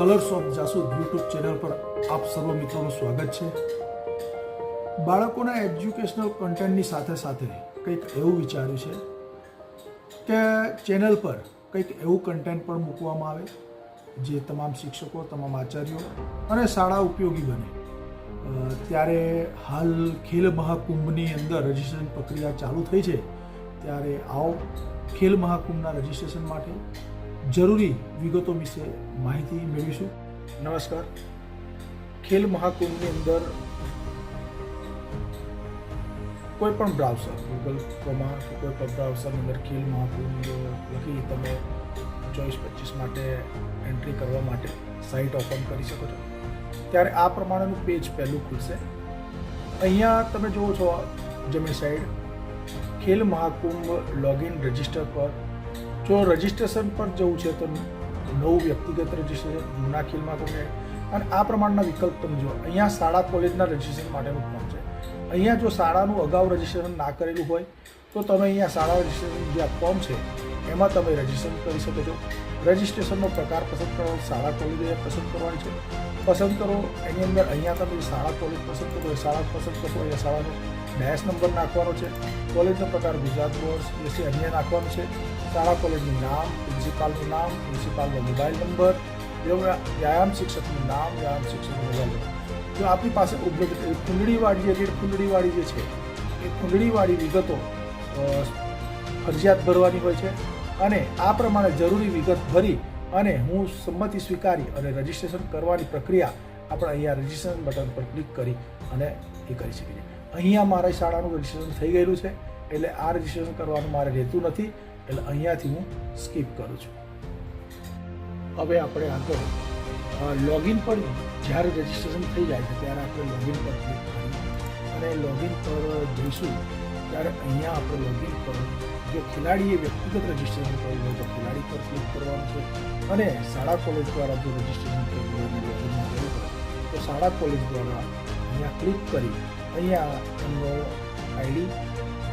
Colours of Jasud YouTube channel પર આપ સર્વ મિત્રોનું સ્વાગત છે. બાળકોના એજ્યુકેશનલ કન્ટેન્ટની સાથે સાથે કંઈક એવું વિચાર્યું છે કે ચેનલ પર કંઈક એવું કન્ટેન્ટ પણ મૂકવામાં આવે, જે તમામ શિક્ષકો, તમામ આચાર્યો અને શાળા ઉપયોગી બને. ત્યારે હાલ ખેલ મહાકુંભની અંદર રજિસ્ટ્રેશન પ્રક્રિયા ચાલુ થઈ છે, ત્યારે આવો ખેલ મહાકુંભના રજિસ્ટ્રેશન માટે જરૂરી વિગતો વિશે માહિતી મેળવીશું. નમસ્કાર. ખેલ મહાકુંભની અંદર કોઈ પણ બ્રાઉઝર ગૂગલ ક્રોમા કોઈ પણ બ્રાઉઝરની અંદર ખેલ મહાકુંભ લખી તમે ચોવીસ પચીસ માટે એન્ટ્રી કરવા માટે સાઇટ ઓપન કરી શકો છો. ત્યારે આ પ્રમાણેનું પેજ પહેલું ખુલશે. અહીંયા તમે જુઓ છો જમણી side Khel Mahakumbh login register પર જો રજિસ્ટ્રેશન પર જવું છે તો નવું વ્યક્તિગત રજિસ્ટ્રેશન, જૂના ખીલમાં મહાકુંભ અને આ પ્રમાણના વિકલ્પ તમે જુઓ. અહીંયા શાળા કોલેજના રજિસ્ટ્રેશન માટેનું ફોર્મ છે. અહીંયા જો શાળાનું અગાઉ રજિસ્ટ્રેશન ના કરેલું હોય, તો તમે અહીંયા શાળા રજિસ્ટ્રેશન જે આ ફોર્મ છે, એમાં તમે રજિસ્ટ્રેશન કરી શકો છો. રજિસ્ટ્રેશનનો પ્રકાર પસંદ કરો, શાળા કોલેજ પસંદ કરવાની છે. પસંદ કરો, એની અંદર અહીંયા તમે શાળા કોલેજ પસંદ કરો, શાળા પસંદ કરશો, અહીંયા શાળાનો ડેશ નંબર નાખવાનો છે. કોલેજનો પ્રકાર ગુજરાત બોર્ડ, એસી અન્ય નાખવાનું છે. શાળા કોલેજનું નામ પ્રિન્સિપાલનું નામ પ્રિન્સિપાલનો મોબાઈલ નંબર વ્યાયામ શિક્ષકનું નામ, વ્યાયામ શિક્ષકનો મોબાઈલ નંબર. જો આપણી પાસે ઉપલબ્ધ કુંડળીવાળી જે કુંડળીવાળી જે છે, એ કુંડળીવાળી વિગતો ફરજિયાત ભરવાની હોય છે અને આ પ્રમાણે જરૂરી વિગત ભરી અને હું સંમતિ સ્વીકારી અને રજિસ્ટ્રેશન કરવાની પ્રક્રિયા આપણે અહીંયા રજિસ્ટ્રેશન બટન પર ક્લિક કરી અને એ કરી શકીએ અહીંયા મારા શાળાનું રજિસ્ટ્રેશન થઈ ગયેલું છે, એટલે આ રજિસ્ટ્રેશન કરવાનું મારે રહેતું નથી, એટલે અહીંયાથી હું સ્કીપ કરું છું. હવે આપણે આગળ લોગિન પર જ્યારે રજિસ્ટ્રેશન થઈ જાય છે, ત્યારે આપણે લોગિન પર ક્લિક કરી અને લોગિન પર જઈશું, ત્યારે અહીંયા આપણે લોગિન પર જો ખેલાડીએ વ્યક્તિગત રજિસ્ટ્રેશન કર્યું હોય તો ખેલાડી પર ક્લિક કરવાનું છે. અને શાળા કોલેજ દ્વારા જો રજિસ્ટ્રેશન જવું હોય તો શાળા કોલેજ દ્વારા અહીંયા ક્લિક કરી અહીંયા એમનો આઈડી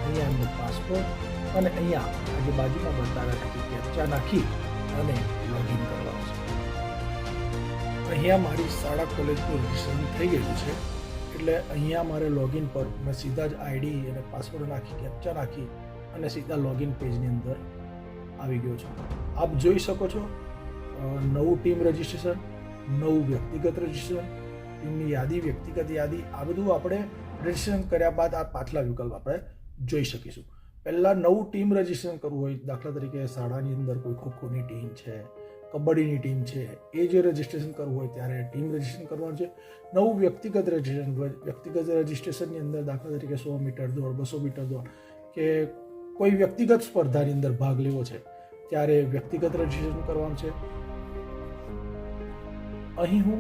અહીંયા એમનો પાસપોર્ટ અને અહીંયા આજે બાજુમાં બતાવ્યા છે કેપ્ચા નાખી અને લોગિન કરવાનું છે. અહીંયા મારી શાળા કોલેજનું રજિસ્ટ્રેશન થઈ ગયેલું છે. એટલે અહીંયા મારે લોગિન પર મેં સીધા જ આઈડી અને પાસવર્ડ નાખી કેપ્ચા નાખી અને સીધા લોગિન પેજની અંદર આવી ગયો છું. આપ જોઈ શકો છો નવું ટીમ રજિસ્ટ્રેશન નવું વ્યક્તિગત રજિસ્ટ્રેશન ટીમની યાદી, વ્યક્તિગત યાદી, આ બધું આપણે રજિસ્ટ્રેશન કર્યા બાદ આ પાછલા વિકલ્પ આપણે જોઈ શકીશું. પહેલાં નવું ટીમ રજિસ્ટ્રેશન કરવું હોય, દાખલા તરીકે શાળાની અંદર કોઈ ખોખોની ટીમ છે, કબડ્ડીની ટીમ છે, એ જે રજિસ્ટ્રેશન કરવું હોય ત્યારે ટીમ રજિસ્ટ્રેશન કરવાનું છે. નવું વ્યક્તિગત રજિસ્ટ્રેશન, વ્યક્તિગત રજિસ્ટ્રેશનની અંદર દાખલા તરીકે સો મીટર દોડ, બસો મીટર દોડ કે કોઈ વ્યક્તિગત સ્પર્ધાની અંદર ભાગ લેવો છે, ત્યારે વ્યક્તિગત રજિસ્ટ્રેશન કરવાનું છે. અહીં હું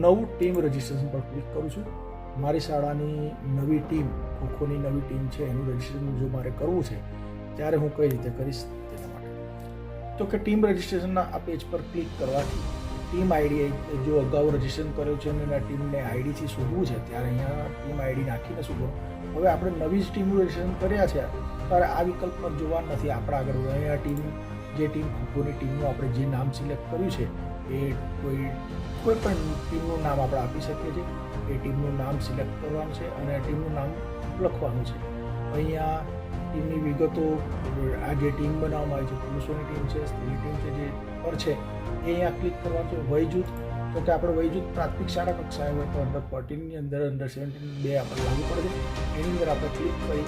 નવું ટીમ રજિસ્ટ્રેશન પર ક્લિક કરું છું. મારી શાળાની નવી ટીમ, ખોખોની નવી ટીમ છે, એનું રજિસ્ટ્રેશન જો મારે કરવું છે, ત્યારે હું કઈ રીતે કરીશ તેના માટે. તો કે ટીમ રજિસ્ટ્રેશનના આ પેજ પર ક્લિક કરવાથી ટીમ આઈડી જો અગાઉ રજિસ્ટ્રેશન કર્યું છે અને ટીમને આઈડીથી શોધવું છે, ત્યારે અહીંયા ટીમ આઈડી નાખીને શોધો. હવે આપણે નવી જ ટીમનું રજિસ્ટ્રેશન કર્યા છે, ત્યારે આ વિકલ્પ પર જોવા નથી. આપણા આગળ અહીંયા ટીમ, જે ટીમ ખોખોની ટીમનું આપણે જે નામ સિલેક્ટ કર્યું છે, એ કોઈ કોઈ પણ ટીમનું નામ આપણે આપી શકીએ છીએ. એ ટીમનું નામ સિલેક્ટ કરવાનું છે અને ટીમનું નામ લખવાનું છે. અહીંયા ટીમની વિગતો, આ જે ટીમ બનાવવામાં આવી છે, પુરુષોની ટીમ છે, સ્ત્રીની ટીમ છે, જે પર છે, એ અહીંયા ક્લિક કરવાનું છે. વય જૂથ તો કે આપણે વયજૂથ પ્રાથમિક શાળા કક્ષાએ હોય તો અંડર ફોર્ટીનની અંદર અંડર સેવન્ટીન બે આપણે લાગુ પડે છે. એની અંદર આપણે ક્લિક કરી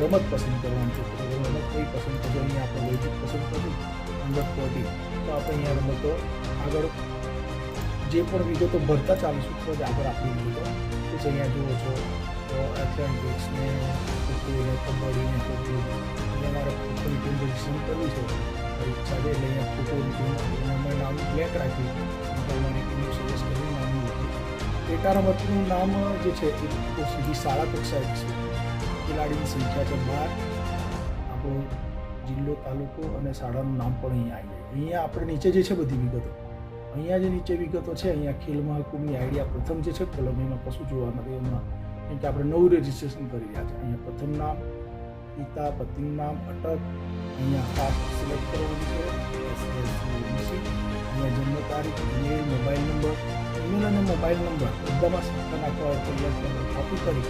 રમત પસંદ કરવાનું છે. રમત કઈ પસંદ કરજો અહીંયા આપણે વયજૂથ પસંદ કર્યું અંડર ફોર્ટીન તો આપણે અહીંયા રમતો આગળ જે પણ વિગતો ભરતા ચાલીશું, તો જ આગળ આપણી વિગતો કે છે અહીંયા જુઓ છો, તો એથ્લેટિક્સ ને ખોખો ને કબડ્ડી ને ખોખો અહીંયા મારે ખોખોની ટીમ રજીસ્ટ્રેશન કરવી છે. ઈચ્છા છે એટલે અહીંયા ખોખોની ટીમ મેં નામ બ્લેક રાખ્યું તો મારી ટીમનું સજેસ્ટ કરીને નામ લખ્યું પેટા રમતનું નામ જે છે, એ સુધી શાળા કક્ષાએ છે. ખેલાડીની સંખ્યા છે બાર. આપણો જિલ્લો, તાલુકો અને શાળાનું નામ પણ અહીંયા આવી જાય. અહીંયા આપણે નીચે જે છે બધી વિગતો. અહીંયા જે નીચે વિગતો છે, અહીંયા ખેલ મહાકુંભની આઈડિયા પ્રથમ જે છે કોલમ એમાં કશું જોવા નથી. એમાં કેમ કે આપણે નવું રજિસ્ટ્રેશન કરી રહ્યા છે. અહીંયા પ્રથમ નામ, પિતા, પતિનું નામ, અટક, અહીંયા કાસ્ટ સિલેક્ટ કરવાનું છે. અહીંયા જન્મ તારીખ ઈમેલ મોબાઈલ નંબર ઈમેલ અને મોબાઈલ નંબર બધામાં સંખ્યા નાખવા તો કોપી કરી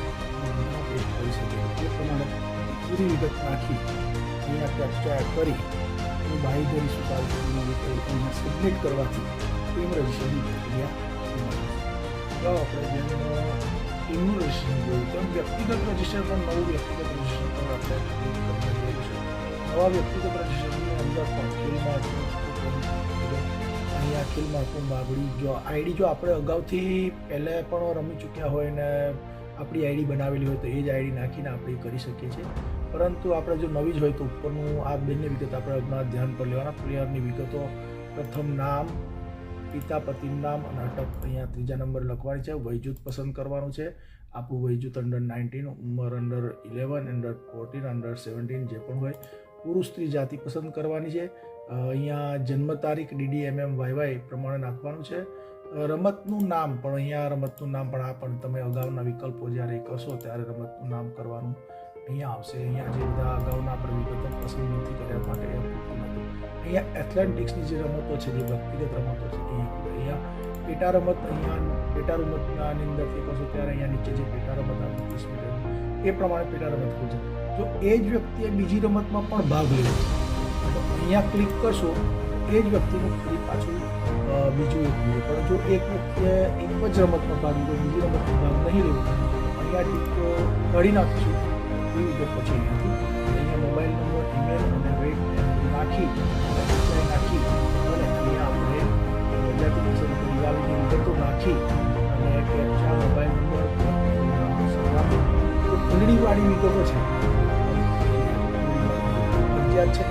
કરી શકે એ પ્રમાણે પૂરી વિગત નાખી અહીંયા કેપ્ચર કરી હું બાંયધરી સ્વીકાર શકાય સબમિટ કરવાથી પ્રક્રિયા પૂર્ણ થશે. તો આપણે જેમ ટીમનું રજિસ્ટ્રેશન જોયું તેમ વ્યક્તિગત રજિસ્ટર પણ નવું વ્યક્તિગત રજિસ્ટર પણ આપણે છે નવા વ્યક્તિગત રજિસ્ટ્રેશનની અંદર પણ ખેલમાં અહીંયા ખેલમાં કુંભ માગણી જો આઈડી જો આપણે અગાઉથી પહેલે પણ રમી ચૂક્યા હોય ને આપણી આઈડી બનાવેલી હોય તો એ જ આઈડી નાખીને આપણે કરી શકીએ છીએ પરંતુ આપણે જો નવી જ હોય તો ઉપરનું આ બંને વિગત આપણે ધ્યાન પર લેવાના પ્લેયરની વિગતો પ્રથમ નામ પિતા પતિનું નામ અને અટક અહીંયા ત્રીજા નંબર લખવાની છે. વયજૂથ પસંદ કરવાનું છે. આપણું વયજૂથ અંડર નાઇન્ટીન ઉંમર under eleven under fourteen under seventeen જે પણ હોય, પુરુષ સ્ત્રી જાતિ પસંદ કરવાની છે. અહીંયા જન્મ તારીખ ડીડી એમએમ વાયવાય પ્રમાણે નાખવાનું છે. રમતનું નામ પણ અહીંયા રમતનું નામ પણ આ પણ તમે અગાઉના વિકલ્પો જ્યારે કરશો ત્યારે રમતનું નામ કરવાનું અહીંયા આવશે. અહીંયા જે બધા અગાઉના આપણે વિગતો પસંદ નથી કર્યા માટે અહીંયા એથ્લેટિક્સની જે રમતો છે, જે વ્યક્તિગત રમતો છે અહીંયા પેટા રમત અહીંયા, પેટા રમતના અંદરથી કરશો ત્યારે અહીંયા નીચે જે પેટા રમત આવે ત્રીસ મીટર એ પ્રમાણે પેટા રમત હોય છે. જો એ જ વ્યક્તિએ બીજી રમતમાં પણ ભાગ લેવો છે તો અહીંયા ક્લિક કરશો, એ જ વ્યક્તિનું ફરી પાછું બીજું એક જોઈએ પણ જો એક વ્યક્તિએ એક જ રમતમાં ભાગ લીધો, બીજી રમતમાં ભાગ નહીં લેવો અહીંયા ટીક કરી નાખીશું એ રીતે પછી અહીંયા મોબાઈલ નંબર ઈમેલ અને નાખી ઊંચાઈ નાખી અને અહીંયા આપણે પસંદ પરિવારની વિગતો નાખી અને કેપ્ચા મોબાઈલ નંબર ફૂલડીવાળી વિગતો છે ફરજિયાત છે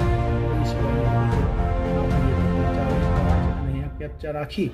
એ કેપ્ચા રાખી